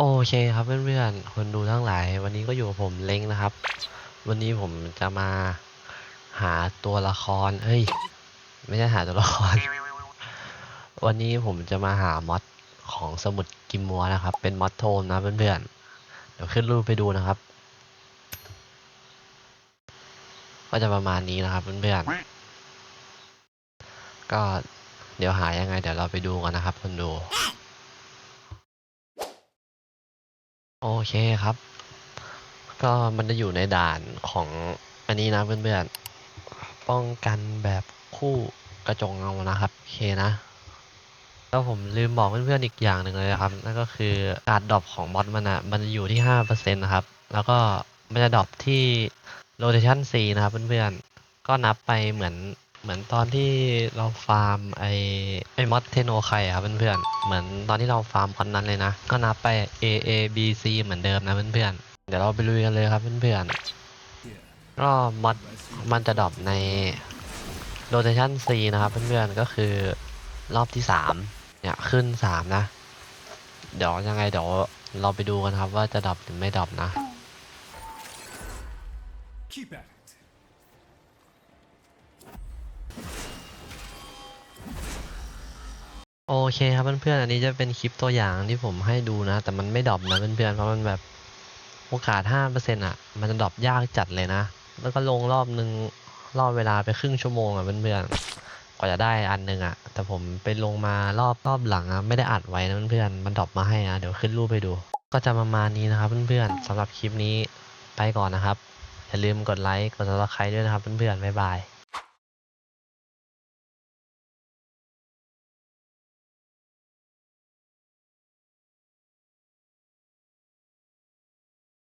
โอเคครับเพื่อนๆคนดูทั้งหลาย วันนี้ก็อยู่กับผมเล้งนะครับ วันนี้ผมจะมาหาตัวละครเฮ้ย ไม่ใช่หาตัวละคร วันนี้ผมจะมาหามอดของสมุดกิมมัวนะครับ เป็นมอดโทนนะเพื่อนๆเดี๋ยวขึ้นรูปไปดูนะครับ ก็จะประมาณนี้นะครับเพื่อนๆก็เดี๋ยวหายังไง เดี๋ยวเราไปดูกันนะครับคนดู โอเคครับ ก็มันจะอยู่ในด่านของอันนี้นะเพื่อนๆ ป้องกันแบบคู่กระจกเงานะครับ โอเคนะ แล้วผมลืมบอกเพื่อนๆอีกอย่างหนึ่งเลยนะครับ นั่นก็คือการดรอปของมอดมันอะมันจะอยู่ที่ห้าเปอร์เซ็นต์นะครับ แล้วก็มันจะดรอปที่ rotation C นะครับเพื่อนๆ ก็นับไปเหมือน เหมือนตอนที่เราฟาร์มไอไอมอดเทโนไคครับเพื่อนๆ เหมือนตอนที่เราฟาร์มคนนั้นเลยนะ ก็นับไป A A B C เหมือนเดิมนะเพื่อนๆ เดี๋ยวเราไปลุยกันเลยครับเพื่อนๆ ก็มอดมันจะดรอปใน rotation C นะครับเพื่อนๆ ก็คือรอบที่สามเนี่ยขึ้นสามนะ เดี๋ยวยังไงเดี๋ยวเราไปดูกันครับว่าจะดรอปหรือไม่ดรอปนะ Keep at it. โอเคครับเพื่อนๆ อันนี้จะเป็นคลิปตัวอย่างที่ผมให้ดูนะ แต่มันไม่ดรอปนะเพื่อนๆ เพราะมันแบบโอกาสห้าเปอร์เซ็นต์อะ มันจะดรอปยากจัดเลยนะ แล้วก็ลงรอบนึงรอบเวลาไปครึ่งชั่วโมงอะเพื่อนๆ กว่าจะได้อันหนึงอะ แต่ผมไปลงมารอบรอบหลังอะไม่ได้อัดไว้นะเพื่อนๆ มันดรอปมาให้อะ เดี๋ยวขึ้นรูปไปดู ก็จะประมาณนี้นะครับเพื่อนๆสำหรับคลิปนี้ไปก่อนนะครับ อย่าลืมกดไลค์ กด subscribe ด้วยนะครับเพื่อนๆ บ๊ายบาย